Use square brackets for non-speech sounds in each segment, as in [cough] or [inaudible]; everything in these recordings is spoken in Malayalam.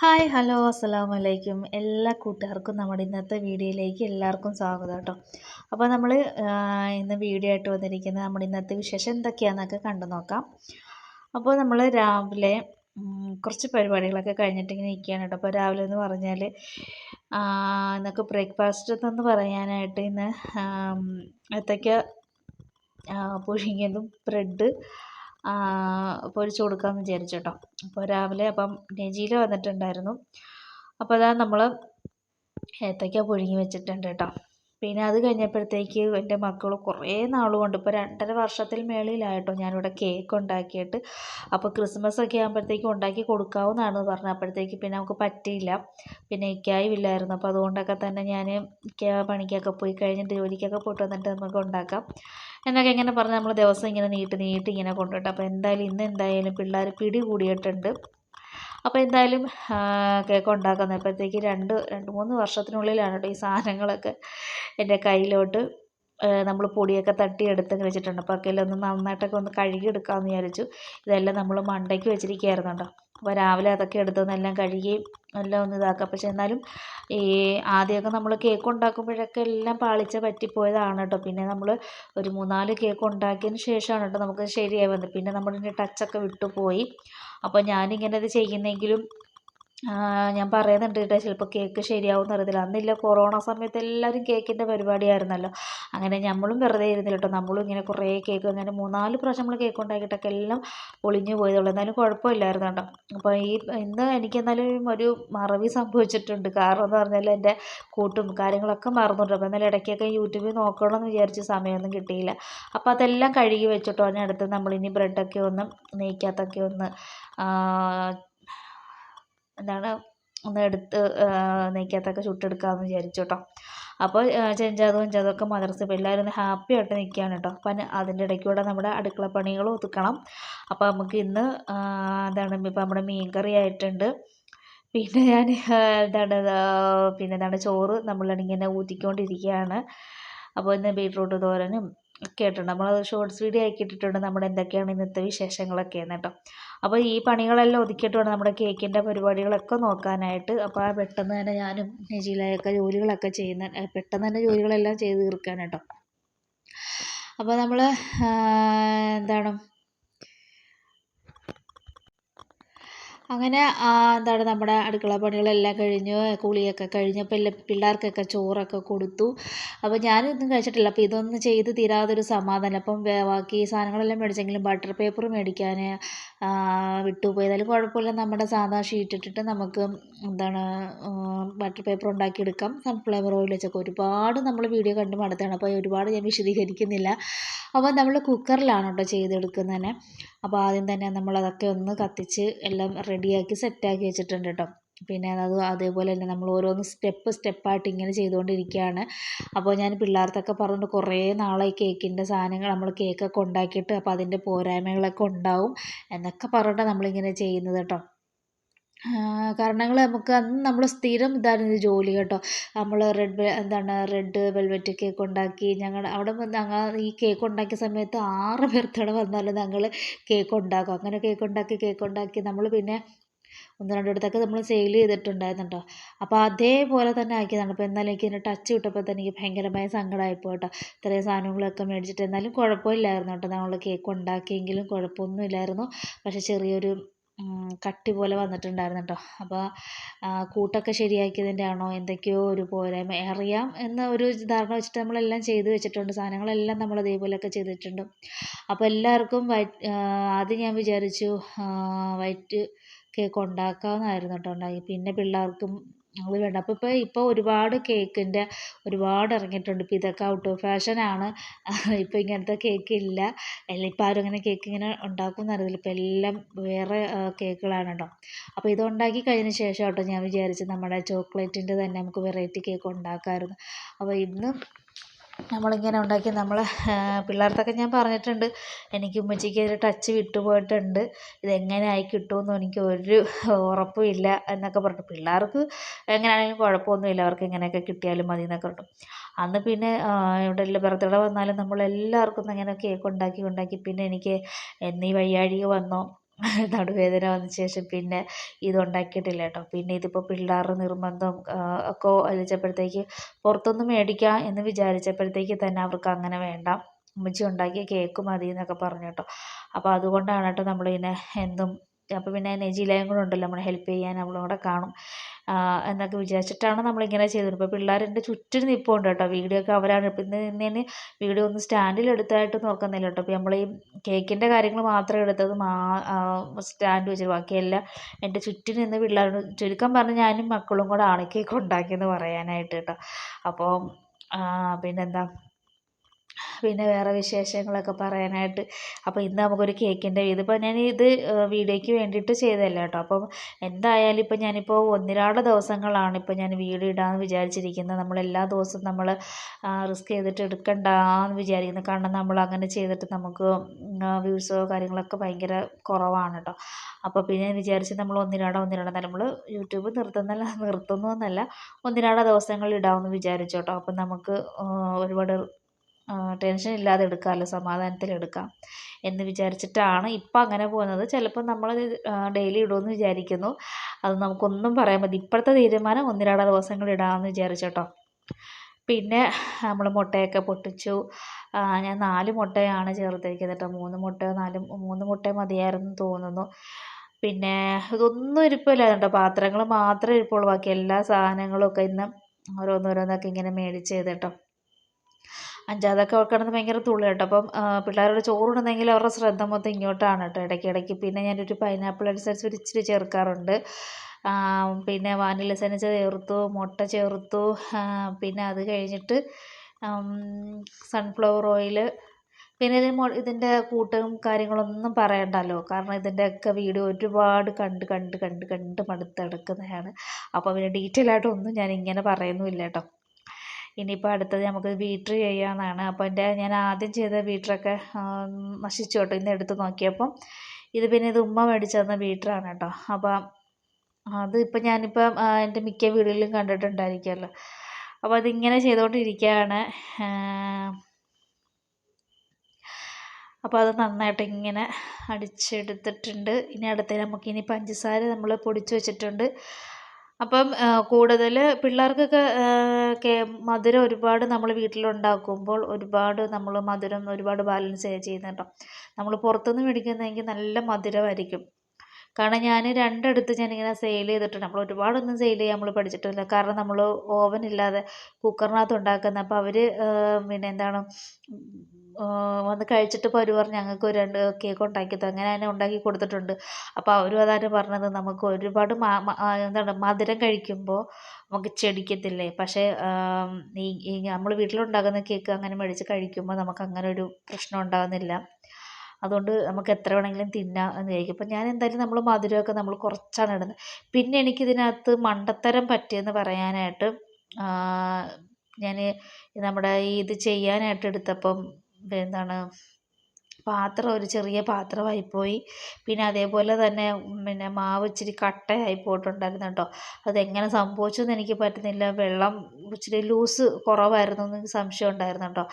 ഹായ് ഹലോ അസ്സാം വലൈക്കും എല്ലാ കൂട്ടുകാർക്കും നമ്മുടെ ഇന്നത്തെ വീഡിയോയിലേക്ക് എല്ലാവർക്കും സ്വാഗതം കേട്ടോ. അപ്പോൾ നമ്മൾ ഇന്ന് വീഡിയോ ആയിട്ട് വന്നിരിക്കുന്നത് നമ്മുടെ ഇന്നത്തെ വിശേഷം എന്തൊക്കെയാണെന്നൊക്കെ കണ്ടു നോക്കാം. അപ്പോൾ നമ്മൾ രാവിലെ കുറച്ച് പരിപാടികളൊക്കെ കഴിഞ്ഞിട്ട് ഇങ്ങനെ ഇരിക്കുകയാണ് കേട്ടോ. അപ്പോൾ രാവിലെ എന്ന് പറഞ്ഞാൽ എന്നൊക്കെ ബ്രേക്ക്ഫാസ്റ്റ് എന്ന് പറയാനായിട്ട് ഇന്ന് ഏത്തയ്ക്ക പുഴുങ്ങിയതും ബ്രെഡ് പൊരിച്ച് കൊടുക്കാമെന്ന് വിചാരിച്ചു കേട്ടോ അപ്പോൾ രാവിലെ അപ്പം നെജീല വന്നിട്ടുണ്ടായിരുന്നു. അപ്പോൾ അതാ നമ്മൾ ഏത്തയ്ക്ക പുഴുങ്ങി വെച്ചിട്ടുണ്ട് കേട്ടോ. പിന്നെ അത് കഴിഞ്ഞപ്പോഴത്തേക്ക് എന്റെ മക്കൾ കുറേ നാൾ കൊണ്ട് ഇപ്പോൾ രണ്ടര വർഷത്തിൽ മേളിലായിട്ടോ ഞാനിവിടെ കേക്ക് ഉണ്ടാക്കിയിട്ട്. അപ്പോൾ ക്രിസ്മസ് ഒക്കെ ആകുമ്പോഴത്തേക്കും ഉണ്ടാക്കി കൊടുക്കാവുന്നതാണ് പറഞ്ഞത് അപ്പോഴത്തേക്ക് പിന്നെ നമുക്ക് പറ്റിയില്ല. പിന്നെ ഇക്കായുമില്ലായിരുന്നു അപ്പോൾ അതുകൊണ്ടൊക്കെ തന്നെ ഞാൻ പണിക്കൊക്കെ പോയി കഴിഞ്ഞിട്ട് ജോലിക്കൊക്കെ പോയിട്ട് വന്നിട്ട് നമുക്ക് ഉണ്ടാക്കാം. എന്നൊക്കെ ഇങ്ങനെ പറഞ്ഞ് നമ്മൾ ദിവസം ഇങ്ങനെ നീട്ടി നീട്ടി ഇങ്ങനെ കൊണ്ടുപോയിട്ട് അപ്പോൾ എന്തായാലും ഇന്ന് എന്തായാലും പിള്ളേർ പിടി കൂടിയിട്ടുണ്ട്. അപ്പോൾ എന്തായാലും കേക്ക് ഉണ്ടാക്കുന്നപ്പോഴത്തേക്ക് രണ്ട് രണ്ട് മൂന്ന് വർഷത്തിനുള്ളിലാണ് കേട്ടോ ഈ സാധനങ്ങളൊക്കെ എന്റെ കയ്യിലോട്ട് നമ്മൾ പൊടിയൊക്കെ തട്ടിയെടുത്ത് വെച്ചിട്ടുണ്ട് അപ്പോൾ ഒന്ന് നന്നായിട്ടൊക്കെ ഒന്ന് കഴുകിയെടുക്കാമെന്ന് വിചാരിച്ചു. ഇതെല്ലാം നമ്മൾ മണ്ടയ്ക്ക് വെച്ചിരിക്കുകയായിരുന്നു കേട്ടോ അപ്പോൾ രാവിലെ അതൊക്കെ എടുത്തൊന്നെല്ലാം കഴുകി എല്ലാം ഒന്ന് ഇതാക്കുക പക്ഷെ എന്നാലും ഈ ആദ്യമൊക്കെ നമ്മൾ കേക്ക് ഉണ്ടാക്കുമ്പോഴൊക്കെ എല്ലാം പാളിച്ച പറ്റിപ്പോയതാണ് കേട്ടോ. പിന്നെ നമ്മൾ ഒരു മൂന്നാൽ കേക്ക് ഉണ്ടാക്കിയതിന് ശേഷമാണ് കേട്ടോ നമുക്ക് ശരിയായി വന്നത്. പിന്നെ നമ്മുടെ ടച്ചൊക്കെ വിട്ടുപോയി. അപ്പോൾ ഞാനിങ്ങനെ ഇത് ചെയ്യുന്നെങ്കിലും ഞാൻ പറയുന്നുണ്ട് കേട്ടോ ചിലപ്പോൾ കേക്ക് ശരിയാവുമെന്ന് അറിയത്തില്ല. അന്നില്ല കൊറോണ സമയത്ത് എല്ലാവരും കേക്കിന്റെ പരിപാടിയായിരുന്നല്ലോ. അങ്ങനെ നമ്മളും വെറുതെ ഇരുന്നില്ല കേട്ടോ. നമ്മളും ഇങ്ങനെ കുറേ കേക്ക് അങ്ങനെ മൂന്നാൽ പ്രാവശ്യം നമ്മൾ കേക്ക് ഉണ്ടാക്കിയിട്ടൊക്കെ എല്ലാം ഒളിഞ്ഞു പോയതുള്ളൂ എന്നാലും കുഴപ്പമില്ലായിരുന്നു കേട്ടോ. അപ്പോൾ ഈ ഇന്ന് എനിക്ക് എന്നാലും ഒരു മറവി സംഭവിച്ചിട്ടുണ്ട്. കാരണം എന്ന് പറഞ്ഞാൽ എന്റെ കൂട്ടും കാര്യങ്ങളൊക്കെ മറന്നുണ്ട്. അപ്പോൾ എന്നാലും ഇടയ്ക്കൊക്കെ യൂട്യൂബിൽ നോക്കണമെന്ന് വിചാരിച്ച് സമയമൊന്നും കിട്ടിയില്ല. അപ്പോൾ അതെല്ലാം കഴുകി വെച്ചിട്ടോ. അതിനടുത്ത് നമ്മളിനി ബ്രെഡൊക്കെ ഒന്ന് നെയ്ക്കകത്തൊക്കെ ഒന്ന് എന്താണ് ഒന്ന് എടുത്ത് നെയ്ക്കകത്തൊക്കെ ചുട്ടെടുക്കാമെന്ന് വിചാരിച്ചു കേട്ടോ അപ്പോൾ ചെഞ്ചാതും ചെഞ്ചാതും ഒക്കെ മദ്രസ ഇപ്പോൾ എല്ലാവരും ഒന്ന് ഹാപ്പി ആയിട്ട് നിൽക്കുകയാണ് കേട്ടോ. അപ്പം അതിന്റെ ഇടയ്ക്കൂടെ നമ്മുടെ അടുക്കള പണികൾ ഒതുക്കണം. അപ്പോൾ നമുക്ക് ഇന്ന് എന്താണ് ഇപ്പം നമ്മുടെ മീൻ കറി ആയിട്ടുണ്ട്. പിന്നെ ഞാൻ എന്താണ് പിന്നെ എന്താണ് ചോറ് നമ്മളിങ്ങനെ ഊറ്റിക്കൊണ്ടിരിക്കുകയാണ്. അപ്പോൾ ഇന്ന് ബീട്രൂട്ട് തോരനും ഒക്കെ നമ്മൾ നമ്മളത് ഷോർട്സ് വീഡിയോ ആക്കി ഇട്ടിട്ടുണ്ട് നമ്മുടെ എന്തൊക്കെയാണ് ഇന്നത്തെ വിശേഷങ്ങളൊക്കെ എന്ന് കേട്ടോ. അപ്പോൾ ഈ പണികളെല്ലാം ഒതുക്കിയിട്ട് വേണം നമ്മുടെ കേക്കിന്റെ പരിപാടികളൊക്കെ നോക്കാനായിട്ട്. അപ്പോൾ ആ പെട്ടെന്ന് തന്നെ ഞാനും നജീലയൊക്കെ ജോലികളൊക്കെ ചെയ്യുന്ന പെട്ടെന്ന് തന്നെ ജോലികളെല്ലാം ചെയ്ത് തീർക്കാൻ കേട്ടോ അപ്പോൾ നമ്മൾ എന്താണ് അങ്ങനെ എന്താണ് നമ്മുടെ അടുക്കള പണികളെല്ലാം കഴിഞ്ഞു കുളിയൊക്കെ കഴിഞ്ഞപ്പോൾ എല്ലാം പിള്ളേർക്കൊക്കെ ചോറൊക്കെ കൊടുത്തു. അപ്പോൾ ഞാനൊന്നും കഴിച്ചിട്ടില്ല. അപ്പോൾ ഇതൊന്നും ചെയ്ത് തീരാതൊരു സമാധാനം. അപ്പം ബാക്കി സാധനങ്ങളെല്ലാം മേടിച്ചെങ്കിലും ബട്ടർ പേപ്പർ മേടിക്കാൻ വിട്ടുപോയി. കുഴപ്പമില്ല. നമ്മുടെ സാധാ ഷീറ്റ് ഇട്ടിട്ട് നമുക്ക് എന്താണ് ബട്ടർ പേപ്പർ ഉണ്ടാക്കിയെടുക്കാം. സൺഫ്ലവർ ഓയിൽ വെച്ചൊക്കെ. ഒരുപാട് നമ്മൾ വീഡിയോ കണ്ട് മടുത്താണ്. അപ്പോൾ ഒരുപാട് ഞാൻ വിശദീകരിക്കുന്നില്ല. അപ്പോൾ നമ്മൾ കുക്കറിലാണ് കേട്ടോ ചെയ്തെടുക്കുന്നത് അപ്പോൾ ആദ്യം തന്നെ നമ്മളതൊക്കെ ഒന്ന് കത്തിച്ച് എല്ലാം റെഡിയാക്കി സെറ്റാക്കി വെച്ചിട്ടുണ്ട് കേട്ടോ. പിന്നെ അത് അതേപോലെ തന്നെ നമ്മൾ ഓരോന്ന് സ്റ്റെപ്പ് സ്റ്റെപ്പായിട്ട് ഇങ്ങനെ ചെയ്തുകൊണ്ടിരിക്കുകയാണ്. അപ്പോൾ ഞാൻ പിള്ളേർത്തൊക്കെ പറഞ്ഞിട്ട് കുറേ നാളായി കേക്കിന്റെ സാധനങ്ങൾ നമ്മൾ കേക്കൊക്കെ ഉണ്ടാക്കിയിട്ട് അപ്പോൾ അതിന്റെ പോരായ്മകളൊക്കെ ഉണ്ടാവും എന്നൊക്കെ പറഞ്ഞിട്ട് നമ്മളിങ്ങനെ ചെയ്യുന്നത് കേട്ടോ. കാരണങ്ങൾ നമുക്ക് അന്ന് നമ്മൾ സ്ഥിരം ഇതായിരുന്നു ജോലി കേട്ടോ. നമ്മൾ റെഡ് എന്താണ് റെഡ് വെൽവെറ്റ് കേക്ക് ഉണ്ടാക്കി ഞങ്ങൾ അവിടെ ഞങ്ങൾ ഈ കേക്ക് ഉണ്ടാക്കിയ സമയത്ത് ആറ് പേർത്തടെ വന്നാലും ഞങ്ങൾ കേക്ക് ഉണ്ടാക്കും. അങ്ങനെ കേക്ക് ഉണ്ടാക്കി കേക്ക് ഉണ്ടാക്കി നമ്മൾ പിന്നെ ഒന്ന് രണ്ടിടത്തൊക്കെ നമ്മൾ സെയിൽ ചെയ്തിട്ടുണ്ടായിരുന്നു കേട്ടോ. അപ്പോൾ അതേപോലെ തന്നെ ആക്കിയതാണ്. അപ്പോൾ എന്നാലും എനിക്ക് ഇതിന്റെ ടച്ച് കിട്ടപ്പോൾ തന്നെ എനിക്ക് ഭയങ്കരമായ സങ്കടമായിപ്പോൾ കേട്ടോ. ഇത്രയും സാധനങ്ങളൊക്കെ മേടിച്ചിട്ട്. എന്നാലും കുഴപ്പമില്ലായിരുന്നു കേട്ടോ. നമ്മൾ കേക്ക് ഉണ്ടാക്കിയെങ്കിലും കുഴപ്പമൊന്നുമില്ലായിരുന്നു. പക്ഷേ ചെറിയൊരു കട്ടി പോലെ വന്നിട്ടുണ്ടായിരുന്നു കേട്ടോ അപ്പോൾ കൂട്ടൊക്കെ ശരിയാക്കിയതിന്റെ ആണോ എന്തൊക്കെയോ ഒരു പോരായ്മ അറിയാം എന്ന ഒരു ധാരണ വെച്ചിട്ട് നമ്മളെല്ലാം ചെയ്ത് വെച്ചിട്ടുണ്ട്. സാധനങ്ങളെല്ലാം നമ്മൾ അതേപോലെയൊക്കെ ചെയ്തിട്ടുണ്ട്. അപ്പോൾ എല്ലാവർക്കും ആദ്യം ഞാൻ വിചാരിച്ചു വൈറ്റ് കേക്ക് ഉണ്ടാക്കാമെന്നായിരുന്നു കേട്ടോ ഉണ്ടാക്കി പിന്നെ പിള്ളേർക്കും അത് വേണ്ട. അപ്പോൾ ഇപ്പോൾ ഇപ്പോൾ ഒരുപാട് കേക്കിന്റെ ഒരുപാട് ഇറങ്ങിയിട്ടുണ്ട്. ഇപ്പോൾ ഇതൊക്കെ ഔട്ട് ഓഫ് ഫാഷനാണ് ഇപ്പോൾ ഇങ്ങനത്തെ കേക്ക് ഇല്ല. അല്ല ഇപ്പോൾ ആരും അങ്ങനെ കേക്ക് ഇങ്ങനെ ഉണ്ടാക്കുമെന്ന് അറിയില്ല ഇപ്പോൾ എല്ലാം വേറെ കേക്കുകളാണ് കേട്ടോ അപ്പോൾ ഇത് ഉണ്ടാക്കി കഴിഞ്ഞ ശേഷം കേട്ടോ ഞാൻ വിചാരിച്ചു നമ്മുടെ ചോക്ലേറ്റിന്റെ തന്നെ നമുക്ക് വെറൈറ്റി കേക്ക് ഉണ്ടാക്കാമായിരുന്നു. അപ്പോൾ ഇന്ന് നമ്മളിങ്ങനെ ഉണ്ടാക്കി നമ്മൾ പിള്ളേർക്കൊക്കെ ഞാൻ പറഞ്ഞിട്ടുണ്ട്. എനിക്ക് ഉമ്മച്ചിക്ക് ഒരു ടച്ച് വിട്ടുപോയിട്ടുണ്ട്. ഇതെങ്ങനെ ആയി കിട്ടുമെന്ന് എനിക്ക് ഒരു ഉറപ്പും ഇല്ല എന്നൊക്കെ പറഞ്ഞു പിള്ളേർക്ക് എങ്ങനെയാണെങ്കിലും കുഴപ്പമൊന്നുമില്ല. അവർക്ക് ഇങ്ങനെയൊക്കെ കിട്ടിയാലും മതി എന്നൊക്കെ പറഞ്ഞു അന്ന് പിന്നെ ഇവിടെ ബർത്ത്ഡേ വന്നാലും നമ്മളെല്ലാവർക്കും ഇങ്ങനെ കേക്ക് ഉണ്ടാക്കി ഉണ്ടാക്കി. പിന്നെ എനിക്ക് എന്നീ വയ്യാഴിക വന്നോ [laughs] നടുവേദന വന്ന ശേഷം പിന്നെ ഇതുണ്ടാക്കിയിട്ടില്ല കേട്ടോ. പിന്നെ ഇതിപ്പോൾ പിള്ളേരുടെ നിർബന്ധം ഒക്കെ വലിച്ചപ്പോഴത്തേക്ക് പുറത്തുനിന്ന് മേടിക്കാം എന്ന് വിചാരിച്ചപ്പോഴത്തേക്ക് തന്നെ അവർക്ക് അങ്ങനെ വേണ്ട. ഉമ്മച്ചി ഉണ്ടാക്കിയ കേക്ക് മതി എന്നൊക്കെ പറഞ്ഞു കേട്ടോ. അപ്പോൾ അതുകൊണ്ടാണ് കേട്ടോ നമ്മളിങ്ങനെ എന്തും അപ്പോൾ പിന്നെ നെജിലയും കൂടെ ഉണ്ടല്ലോ നമ്മളെ ഹെൽപ്പ് ചെയ്യാൻ അവളും കൂടെ കാണും. എന്നൊക്കെ വിചാരിച്ചിട്ടാണ് നമ്മളിങ്ങനെ ചെയ്തത്. ഇപ്പോൾ പിള്ളേർ എന്റെ ചുറ്റും നിൽപ്പുണ്ട് കേട്ടോ. വീഡിയോ ഒക്കെ അവരാണ്. ഇന്ന് ഇന്നേന് വീഡിയോ ഒന്നും സ്റ്റാൻഡിൽ എടുത്തായിട്ട് നോക്കുന്നില്ല കേട്ടോ. അപ്പോൾ നമ്മൾ ഈ കേക്കിന്റെ കാര്യങ്ങൾ മാത്രം എടുത്തത് മാ സ്റ്റാൻഡ് വെച്ചിട്ട് ബാക്കിയെല്ലാം എന്റെ ചുറ്റും നിന്ന് പിള്ളേരോട് ചുരുക്കം പറഞ്ഞ് ഞാനും മക്കളും കൂടെ ആണ് കേക്ക് ഉണ്ടാക്കിയെന്ന് പറയാനായിട്ട് കേട്ടോ. അപ്പോൾ പിന്നെന്താ? പിന്നെ വേറെ വിശേഷങ്ങളൊക്കെ പറയാനായിട്ട്. അപ്പോൾ ഇന്ന് നമുക്കൊരു കേക്കിന്റെ ഇതിപ്പോൾ ഞാൻ ഇത് വീഡിയോയ്ക്ക് വേണ്ടിയിട്ട് ചെയ്തതല്ല കേട്ടോ. അപ്പം എന്തായാലും ഇപ്പോൾ ഞാനിപ്പോൾ ഒന്നിരാട് ദിവസങ്ങളാണ് ഇപ്പോൾ ഞാൻ വീഡിയോ ഇടാമെന്ന് വിചാരിച്ചിരിക്കുന്നത്. നമ്മൾ എല്ലാ ദിവസവും നമ്മൾ റിസ്ക് ചെയ്തിട്ട് എടുക്കണ്ടെന്ന് വിചാരിക്കുന്നത് കാരണം നമ്മൾ അങ്ങനെ ചെയ്തിട്ട് നമുക്ക് വ്യൂസോ കാര്യങ്ങളൊക്കെ ഭയങ്കര കുറവാണ് കേട്ടോ. അപ്പോൾ പിന്നെ വിചാരിച്ച് നമ്മൾ ഒന്നിരാട ഒന്നിരാട നമ്മൾ യൂട്യൂബ് നിർത്തുന്നല്ല നിർത്തുന്നു എന്നല്ല. ഒന്നിരാട ദിവസങ്ങളിൽ ഇടാമെന്ന് വിചാരിച്ചോട്ടോ അപ്പം നമുക്ക് ഒരുപാട് ടെൻഷൻ ഇല്ലാതെ എടുക്കാമല്ലോ സമാധാനത്തിൽ എടുക്കാം എന്ന് വിചാരിച്ചിട്ടാണ് ഇപ്പം അങ്ങനെ പോകുന്നത്. ചിലപ്പോൾ നമ്മൾ ഡെയിലി ഇടുമെന്ന് വിചാരിക്കുന്നു. അത് നമുക്കൊന്നും പറയാൻ പറ്റില്ല. ഇപ്പോഴത്തെ തീരുമാനം ഒന്നിരാട ദിവസങ്ങൾ ഇടാമെന്ന് വിചാരിച്ചോട്ടോ. പിന്നെ നമ്മൾ മുട്ടയൊക്കെ പൊട്ടിച്ചു. ഞാൻ നാല് മുട്ടയാണ് ചേർത്തിരിക്കുന്നത് കേട്ടോ. മൂന്ന് മുട്ടയോ നാല് മൂന്ന് മുട്ട മതിയായിരുന്നു തോന്നുന്നു. പിന്നെ ഇതൊന്നും ഇരിപ്പില്ല കേട്ടോ. പാത്രങ്ങൾ മാത്രമേ ഇരിപ്പുള്ളൂ. ബാക്കി എല്ലാ സാധനങ്ങളും ഒക്കെ ഇന്ന് ഓരോന്നോരോന്നൊക്കെ ഇങ്ങനെ മേടിച്ച് അഞ്ചാതൊക്കെ കിടന്ന് ഭയങ്കര തുള്ളി കേട്ടോ. അപ്പം പിള്ളേരോട് ചോറുണ്ടെങ്കിൽ അവരുടെ ശ്രദ്ധ മൊത്തം ഇങ്ങോട്ടാണ് കേട്ടോ ഇടയ്ക്ക് ഇടയ്ക്ക്. പിന്നെ ഞാനൊരു പൈനാപ്പിൾ അനുസരിച്ച് ഒരു ഇച്ചിരി ചേർക്കാറുണ്ട്. പിന്നെ വാനില എസൻസ് ചേർത്തു മുട്ട ചേർത്തു പിന്നെ അത് കഴിഞ്ഞിട്ട് സൺഫ്ലവർ ഓയിൽ പിന്നെ ഇതിന്റെ കൂട്ടും കാര്യങ്ങളൊന്നും പറയണ്ടല്ലോ. കാരണം ഇതിന്റെയൊക്കെ വീഡിയോ ഒരുപാട് കണ്ട് കണ്ട് കണ്ട് കണ്ട് മടുത്തെടുക്കുന്നതാണ് അപ്പോൾ പിന്നെ ഡീറ്റെയിൽ ആയിട്ടൊന്നും ഞാൻ ഇങ്ങനെ പറയുന്നുമില്ല കേട്ടോ. ഇനിയിപ്പോൾ അടുത്തത് നമുക്ക് ബീറ്റർ ചെയ്യാമെന്നാണ് അപ്പോൾ എന്റെ ഞാൻ ആദ്യം ചെയ്ത ബീറ്ററൊക്കെ നശിച്ചു കേട്ടോ ഇന്ന് എടുത്ത് നോക്കിയപ്പം ഇത് പിന്നെ ഇത് ഉമ്മ മേടിച്ച് തന്ന ബീറ്ററാണ് കേട്ടോ. അപ്പോൾ അത് ഇപ്പം ഞാനിപ്പം എന്റെ മിക്ക വീടുകളിലും കണ്ടിട്ടുണ്ടായിരിക്കുമല്ലോ അപ്പോൾ അതിങ്ങനെ ചെയ്തുകൊണ്ടിരിക്കുകയാണ്. അപ്പോൾ അത് നന്നായിട്ട് ഇങ്ങനെ അടിച്ചെടുത്തിട്ടുണ്ട്. ഇനി അടുത്തത് നമുക്കിനി പഞ്ചസാര നമ്മൾ പൊടിച്ച് വെച്ചിട്ടുണ്ട്. അപ്പം കൂടുതൽ പിള്ളേർക്കൊക്കെ മധുരം ഒരുപാട് നമ്മൾ വീട്ടിലുണ്ടാക്കുമ്പോൾ ഒരുപാട് നമ്മൾ മധുരം ഒരുപാട് ബാലൻസ് ചെയ്യുന്നുണ്ടാവും നമ്മൾ പുറത്തുനിന്ന് മേടിക്കുന്നതെങ്കിൽ നല്ല മധുരമായിരിക്കും. കാരണം ഞാൻ രണ്ടിടത്ത് ഞാനിങ്ങനെ സെയിൽ ചെയ്തിട്ടുണ്ട്. നമ്മൾ ഒരുപാടൊന്നും സെയിൽ ചെയ്യാൻ നമ്മൾ പഠിച്ചിട്ടില്ല. കാരണം നമ്മൾ ഓവൻ ഇല്ലാതെ കുക്കറിനകത്ത് ഉണ്ടാക്കുന്ന അപ്പോൾ അവർ പിന്നെ എന്താണ് വന്ന് കഴിച്ചിട്ട് ഇപ്പോൾ അവർ ഞങ്ങൾക്ക് ഒരു രണ്ട് കേക്ക് ഉണ്ടാക്കി തരും അങ്ങനെ തന്നെ ഉണ്ടാക്കി കൊടുത്തിട്ടുണ്ട്. അപ്പോൾ അവരും അതാണ് പറഞ്ഞത്. നമുക്ക് ഒരുപാട് എന്താണ് മധുരം കഴിക്കുമ്പോൾ നമുക്ക് ചെടിക്കത്തില്ലേ? പക്ഷേ ഈ നമ്മൾ വീട്ടിലുണ്ടാക്കുന്ന കേക്ക് അങ്ങനെ മേടിച്ച് കഴിക്കുമ്പോൾ നമുക്ക് അങ്ങനെ ഒരു പ്രശ്നം ഉണ്ടാകുന്നില്ല അതുകൊണ്ട് നമുക്ക് എത്ര വേണമെങ്കിലും തിന്നാം എന്ന് വിചാരിക്കും. അപ്പോൾ ഞാൻ എന്തായാലും നമ്മൾ മധുരമൊക്കെ നമ്മൾ കുറച്ചാണ് ഇടുന്നത്. പിന്നെ എനിക്ക് ഇതിനകത്ത് മണ്ടത്തരം പറ്റിയെന്ന് പറയാനായിട്ട് ഞാൻ നമ്മുടെ ഇത് ചെയ്യാനായിട്ട് എടുത്തപ്പം എന്താണ് പാത്രം ഒരു ചെറിയ പാത്രമായിപ്പോയി പിന്നെ അതേപോലെ തന്നെ പിന്നെ മാവ് ഇച്ചിരി കട്ടയായി പോയിട്ടുണ്ടായിരുന്നു കേട്ടോ. അതെങ്ങനെ സംഭവിച്ചു എന്ന് എനിക്ക് പറ്റുന്നില്ല. വെള്ളം ഇച്ചിരി ലൂസ് കുറവായിരുന്നു എന്ന് സംശയം ഉണ്ടായിരുന്നു കേട്ടോ.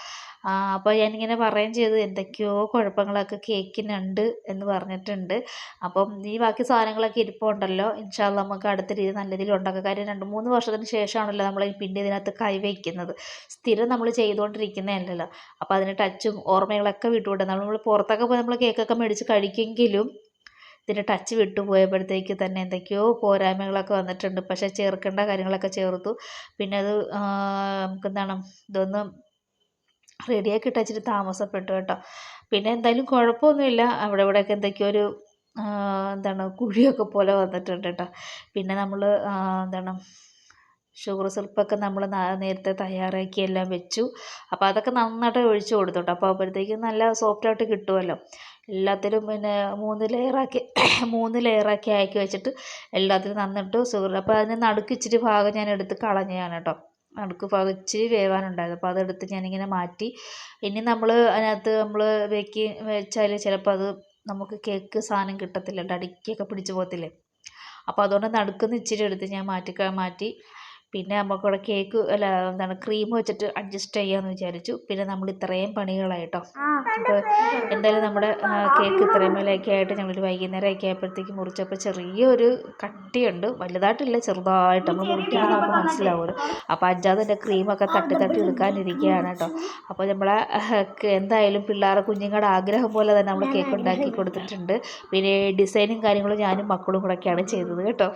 അപ്പോൾ ഞാനിങ്ങനെ പറയുകയും ചെയ്തു. എന്തൊക്കെയോ കുഴപ്പങ്ങളൊക്കെ കേക്കിനുണ്ട് എന്ന് പറഞ്ഞിട്ടുണ്ട്. അപ്പം ഈ ബാക്കി സാധനങ്ങളൊക്കെ ഇരിപ്പുണ്ടല്ലോ. ഇൻഷാല്ല നമുക്ക് അടുത്ത രീതി നല്ല രീതിയിൽ ഉണ്ടാക്കുക കാര്യം രണ്ട് മൂന്ന് വർഷത്തിന് ശേഷമാണല്ലോ നമ്മൾ പിന്നെ ഇതിനകത്ത് കൈവയ്ക്കുന്നത്. സ്ഥിരം നമ്മൾ ചെയ്തുകൊണ്ടിരിക്കുന്നതല്ലല്ലോ. അപ്പോൾ അതിന് ടച്ചും ഓർമ്മകളൊക്കെ വിട്ടുകൊണ്ട് നമ്മൾ പുറത്തൊക്കെ പോയി നമ്മൾ കേക്കൊക്കെ മേടിച്ച് കഴിക്കുമെങ്കിലും ഇതിന്റെ ടച്ച് വിട്ടു പോയപ്പോഴത്തേക്ക് തന്നെ എന്തൊക്കെയോ പോരായ്മകളൊക്കെ വന്നിട്ടുണ്ട്. പക്ഷേ ചേർക്കേണ്ട കാര്യങ്ങളൊക്കെ ചേർത്തു. പിന്നെ അത് നമുക്കെന്താണ് ഇതൊന്ന് റെഡിയാക്കി ഇട്ട് താമസപ്പെട്ടു കേട്ടോ. പിന്നെ എന്തായാലും കുഴപ്പമൊന്നുമില്ല. അവിടെ ഇവിടെയൊക്കെ എന്തൊക്കെയോ ഒരു എന്താണ് കുഴിയൊക്കെ പോലെ വന്നിട്ടുണ്ട് കേട്ടോ. പിന്നെ നമ്മൾ എന്താണ് ഷുഗർ സിറപ്പൊക്കെ നമ്മൾ നേരത്തെ തയ്യാറാക്കി എല്ലാം വെച്ചു. അപ്പോൾ അതൊക്കെ നന്നായിട്ട് ഒഴിച്ചു കൊടുത്തു കേട്ടോ അപ്പോൾ അപ്പോഴത്തേക്കും നല്ല സോഫ്റ്റായിട്ട് കിട്ടുമല്ലോ എല്ലാത്തിലും പിന്നെ മൂന്ന് ലെയറാക്കി [coughs] മൂന്ന് ലെയറാക്കി ആക്കി വെച്ചിട്ട് എല്ലാത്തിലും നന്നിട്ട് ഷുഗർ അപ്പോൾ അതിന് നടുക്ക് ഇച്ചിരി ഭാഗം ഞാൻ എടുത്ത് കളഞ്ഞതാണ് കേട്ടോ. നടുക്ക് ഭാഗം ഇച്ചിരി വേവാനുണ്ടായിരുന്നു. അപ്പോൾ അതെടുത്ത് ഞാനിങ്ങനെ മാറ്റി. ഇനി നമ്മൾ അതിനകത്ത് നമ്മൾ വെക്കി വെച്ചാൽ ചിലപ്പോൾ അത് നമുക്ക് കേക്ക് സാധനം കിട്ടത്തില്ല. അടുക്കിയൊക്കെ പിടിച്ച് പോകത്തില്ലേ? അപ്പോൾ അതുകൊണ്ട് നടുക്കുന്ന് ഇച്ചിരി എടുത്ത് ഞാൻ മാറ്റി മാറ്റി പിന്നെ നമുക്കിവിടെ കേക്ക് അല്ല എന്താണ് ക്രീം വെച്ചിട്ട് അഡ്ജസ്റ്റ് ചെയ്യാമെന്ന് വിചാരിച്ചു. പിന്നെ നമ്മൾ ഇത്രയും പണികളായിട്ടോ. അപ്പോൾ എന്തായാലും നമ്മുടെ കേക്ക് ഇത്രയും മേലെയൊക്കെ ആയിട്ട് ഞങ്ങളൊരു വൈകുന്നേരമൊക്കെ ആയപ്പോഴത്തേക്ക് മുറിച്ചപ്പോൾ ചെറിയൊരു കട്ടിയുണ്ട്. വലുതായിട്ടില്ല ചെറുതായിട്ട്. നമ്മൾ മുറിക്കുമ്പോൾ നമുക്ക് മനസ്സിലാവുമല്ലോ അപ്പോൾ അഞ്ചാതിന്റെ ക്രീമൊക്കെ തട്ടി തട്ടി എടുക്കാനിരിക്കുകയാണ് കേട്ടോ. അപ്പോൾ നമ്മളെ എന്തായാലും പിള്ളേരെ കുഞ്ഞുങ്ങളുടെ ആഗ്രഹം പോലെ തന്നെ നമ്മൾ കേക്ക് ഉണ്ടാക്കി കൊടുത്തിട്ടുണ്ട്. പിന്നെ ഡിസൈനും കാര്യങ്ങളും ഞാനും മക്കളും കൂടെയൊക്കെയാണ് ചെയ്തത് കേട്ടോ.